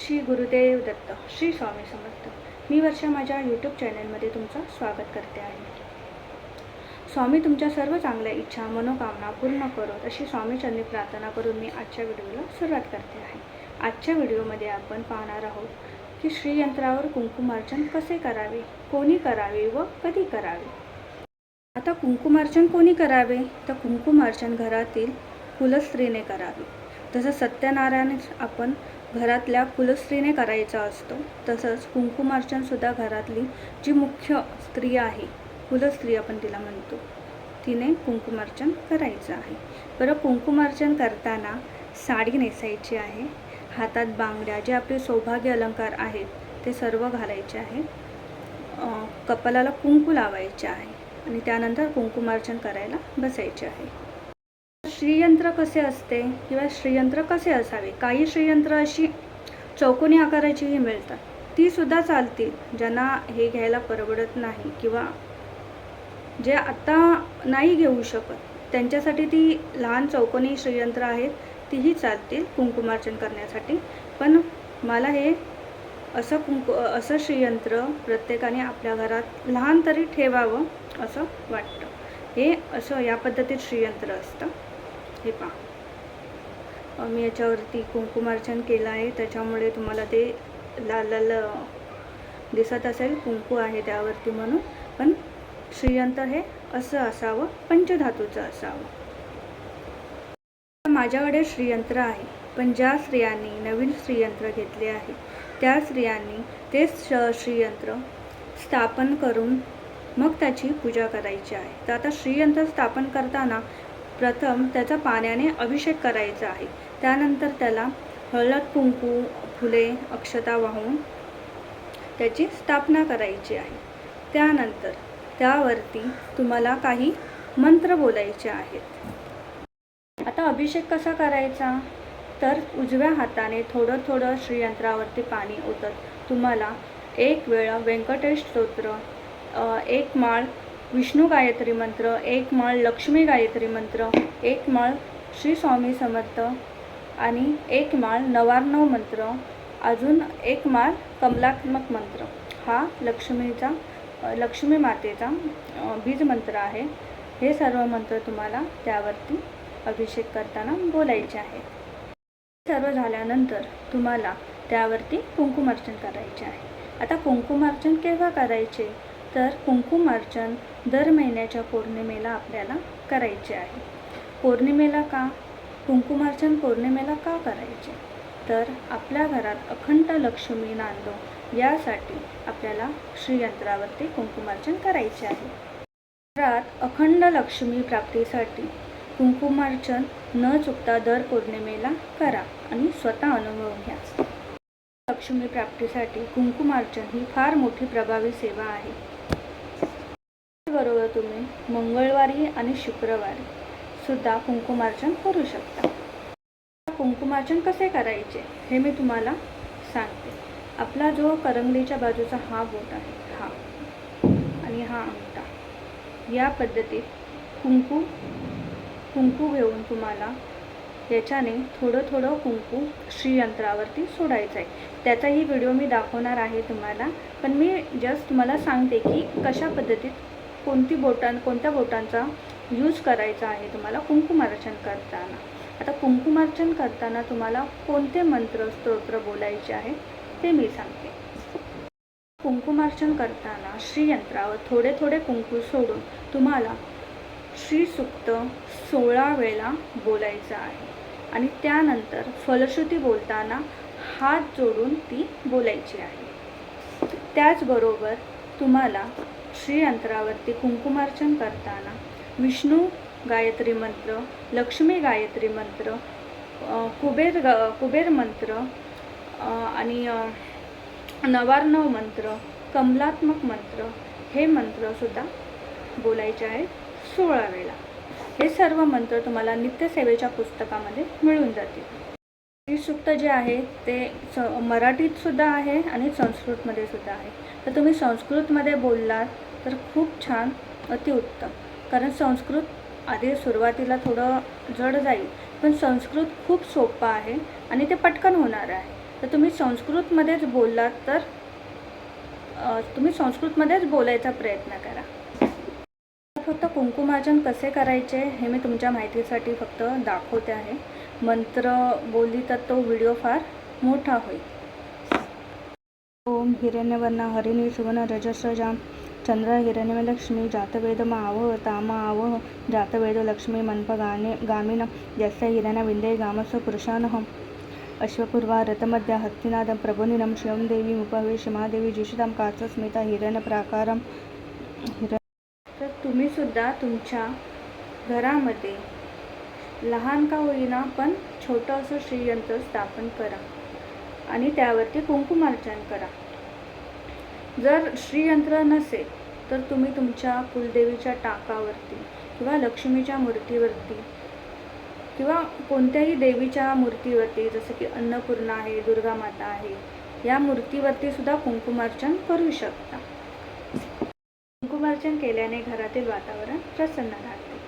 श्री गुरुदेव दत्त श्री स्वामी समर्थ. मी वर्षा माझ्या यूट्यूब चॅनलमध्ये तुमचं स्वागत करते आहे. स्वामी तुमच्या सर्व चांगल्या इच्छा मनोकामना पूर्ण करत अशी स्वामीचरणी प्रार्थना करून मी आजच्या व्हिडिओला सुरुवात करते आहे. आजच्या व्हिडिओमध्ये आपण पाहणार आहोत की श्रीयंत्रावर कुंकुमार्चन कसे करावे कोणी करावे व कधी करावे? आता कुंकुमार्चन कोणी करावे? तर कुंकुमार्चन घरातील कुलस्त्रीने करावे. तसं सत्यनारायण आपण घरातल्या कुलस्त्रीने करायचा असतो. तसंच कुंकुमार्चनसुद्धा घरातली जी मुख्य स्त्री आहे कुलस्त्री आपण तिला म्हणतो तिने कुंकुमार्चन करायचं आहे. बरं कुंकुमार्चन करताना साडी नेसायची आहे हातात बांगड्या जे आपले सौभाग्य अलंकार आहेत ते सर्व घालायचे आहे. कपालाला कुंकू लावायचे आहे आणि त्यानंतर कुंकुमार्चन करायला बसायचे आहे. श्रीयंत्र कसे असते किंवा श्रीयंत्र कसे असावे? काही श्रीयंत्र अशी चौकोनी आकाराचीही मिळतात. ती सुद्धा चालतील ज्यांना हे घ्यायला परवडत नाही किंवा जे आत्ता नाही घेऊ शकत. त्यांच्यासाठी ती लहान चौकोनी श्रीयंत्र आहेत तीही चालतील कुंकुमार्चन करण्यासाठी. पण मला हे असं कुंकु असं श्रीयंत्र प्रत्येकाने आपल्या घरात लहान तरी ठेवावं असं वाटतं. हे असं या पद्धतीत श्रीयंत्र असतं. हे पहा. मी याच्यावरती कुंकुमार्चन केलं आहे. त्याच्यामुळे तुम्हाला ते लाल लाल दिसत असेल. कुंकू आहे त्यावरती म्हणून. पण श्रीयंत्र हे असं असावं पंचधातूचं असावं. माझ्याकडे श्रीयंत्र आहे. पण ज्या स्त्रियांनी नवीन श्रीयंत्र घेतले आहे त्या स्त्रियांनी ते श्रीयंत्र स्थापन करून मग त्याची पूजा करायची आहे. तर आता श्रीयंत्र स्थापन करताना प्रथम त्याचा पाण्याने अभिषेक करायचा आहे. त्यानंतर त्याला हळद कुंकू फुले अक्षता वाहून त्याची स्थापना करायची आहे. त्यानंतर त्यावरती तुम्हाला काही मंत्र बोलायचे आहेत. आता अभिषेक कसा करायचा? तर उजव्या हाताने थोडं थोडं श्रीयंत्रावरती पाणी ओतत. तुम्हाला एक वेळा व्यंकटेश स्तोत्र एक माळ विष्णू गायत्री मंत्र एक माळ लक्ष्मी गायत्री मंत्र एक माळ श्री स्वामी समर्थ आणि एक माळ नवार्णव मंत्र अजून एक माळ कमलात्मक मंत्र. हा लक्ष्मीचा लक्ष्मी मातेचा बीज मंत्र आहे. हे सर्व मंत्र तुम्हाला त्यावरती अभिषेक करताना बोलायचे आहे सर्व झाल्यानंतर तुम्हाला त्यावरती कुंकुमार्चन करायचे आहे. आता कुंकुमार्चन केव्हा करायचे? तर कुंकुमार्चन दर महिन्याच्या पौर्णिमेला आपल्याला करायचे आहे. पौर्णिमेला का? कुंकुमार्चन पौर्णिमेला का करायचे? तर आपल्या घरात अखंड लक्ष्मी नांदो यासाठी आपल्याला श्रीयंत्रावरती कुंकुमार्चन करायचे आहे. घरात अखंड लक्ष्मी प्राप्तीसाठी कुंकुमार्चन न चुकता दर पौर्णिमेला करा आणि स्वतः अनुभव घ्या. लक्ष्मी प्राप्तीसाठी कुंकुमार्चन ही फार मोठी प्रभावी सेवा आहे. मंगळवारी आणि शुक्रवारी सुद्धा कुंकुमार्चन करू शकता. कुंकुमार्चन कसे करायचे हे मी तुम्हाला सांगते. आपला जो करंगलीच्या बाजूचा हा बोट आहे हा आणि हा अंगठा या पद्धतीत कुंकू कुंकू घेऊन तुम्हाला याच्याने थोडं थोडं कुंकू श्रीयंत्रावरती सोडायचं आहे. त्याचाही व्हिडिओ मी दाखवणार आहे तुम्हाला पण मी जस्ट तुम्हाला सांगते की कशा पद्धतीत कोणती बोटां कोणत्या बोटांचा यूज करायचा आहे तुम्हाला कुंकुमार्चन करताना? आता कुंकुमार्चन करताना तुम्हाला कोणते मंत्र स्तोत्र बोलायचे आहे ते मी सांगते. कुंकुमार्चन करताना श्रीयंत्रावर थोडे थोडे कुंकू सोडून तुम्हाला श्रीसुक्त सोळा वेळा बोलायचं आहे. आणि त्यानंतर फलश्रुती बोलताना हात जोडून ती बोलायची आहे. त्याचबरोबर तुम्हाला श्रीयंत्रावरती कुंकुमार्चन करताना विष्णू गायत्री मंत्र लक्ष्मी गायत्री मंत्र कुबेर ग कुबेर मंत्र आणि नवार्णव मंत्र कमलात्मक मंत्र हे मंत्रसुद्धा बोलायचे आहेत सोळा वेळा. हे सर्व मंत्र तुम्हाला नित्यसेवेच्या पुस्तकामध्ये मिळून जातील. सुक्त जे आहे ते स मराठीत सुद्धा आहे आणि संस्कृतमध्ये सुद्धा आहे. तर तुम्ही संस्कृतमध्ये बोललात तर खूप छान अतिउत्तम कारण संस्कृत आधी सुरुवातीला थोडं जड जाईल पण संस्कृत खूप सोपं आहे आणि ते पटकन होणार आहे. तर तुम्ही संस्कृतमध्येच बोललात तर तुम्ही संस्कृतमध्येच बोलायचा प्रयत्न करा. फक्त कुंकुमार्जन कसे करायचे हे मी तुमच्या माहितीसाठी फक्त दाखवते आहे. मंत्र बोलली तर तो व्हिडिओ फार मोठा होईल. ओम हिरण्यवर्णा हरिणी सुवर्ण रजसजाम चंद्र हिरण्यम लक्ष्मी जातवेद आवह ताम आवह जातवेद लक्ष्मी मनप गामिन यस्य हिरण्य विंदे गामस पुरुषानहम अश्वपूर्वा रथमध्या हत्तिनादं प्रभुनिनं शिवं देवी उपवेश शिमादेवी जिषितां काचस्मिता हिरण्य प्राकारं हिरण तर तुम्ही सुद्धा तुमच्या घरामध्ये लहान का होईना पण छोटं असं श्रीयंत्र स्थापन करा आणि त्यावरती कुंकुमार्चन करा. जर श्रीयंत्र नसेल तर तुम्ही तुमच्या कुलदेवीच्या टाकावरती किंवा लक्ष्मीच्या मूर्तीवरती किंवा कोणत्याही देवीच्या मूर्तीवरती जसं की अन्नपूर्णा आहे दुर्गा माता आहे या मूर्तीवरती सुद्धा कुंकुमार्चन करू शकता. कुंकुमार्चन केल्याने घरातील वातावरण प्रसन्न राहते.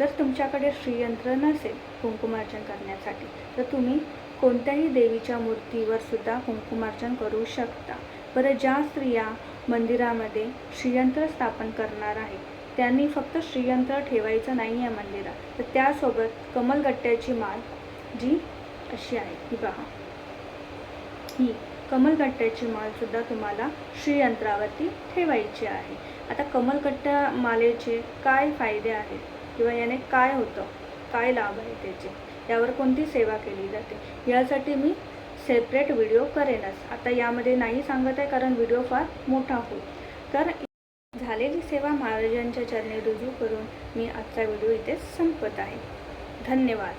जर तुमच्याकडे श्रीयंत्र नसेल कुंकुमार्चन करण्यासाठी तर तुम्ही कोणत्याही देवीच्या मूर्तीवर सुद्धा कुंकुमार्चन करू शकता. बरं ज्या स्त्रिया मंदिरामध्ये श्रीयंत्र स्थापन करणार आहेत त्यांनी फक्त श्रीयंत्र ठेवायचं नाही आहे मंदिरात. तर त्यासोबत कमलगट्ट्याची माळ जी अशी आहे ही पहा ही कमलगट्ट्याची माळसुद्धा तुम्हाला श्रीयंत्रावरती ठेवायची आहे. आता कमलगट्ट्या मालेचे काय फायदे आहेत? किंवा याने काय होतं? काय लाभ आहे त्याचे? यावर कोणती सेवा केली जाते? यासाठी मी सेपरेट व्हिडिओ करेनच. आता यामध्ये नाही सांगत आहे कारण व्हिडिओ फार मोठा होईल. तर झालेली सेवा महाराजांच्या चरणी रुजू करून मी आजचा व्हिडिओ इथे संपत आहे. धन्यवाद.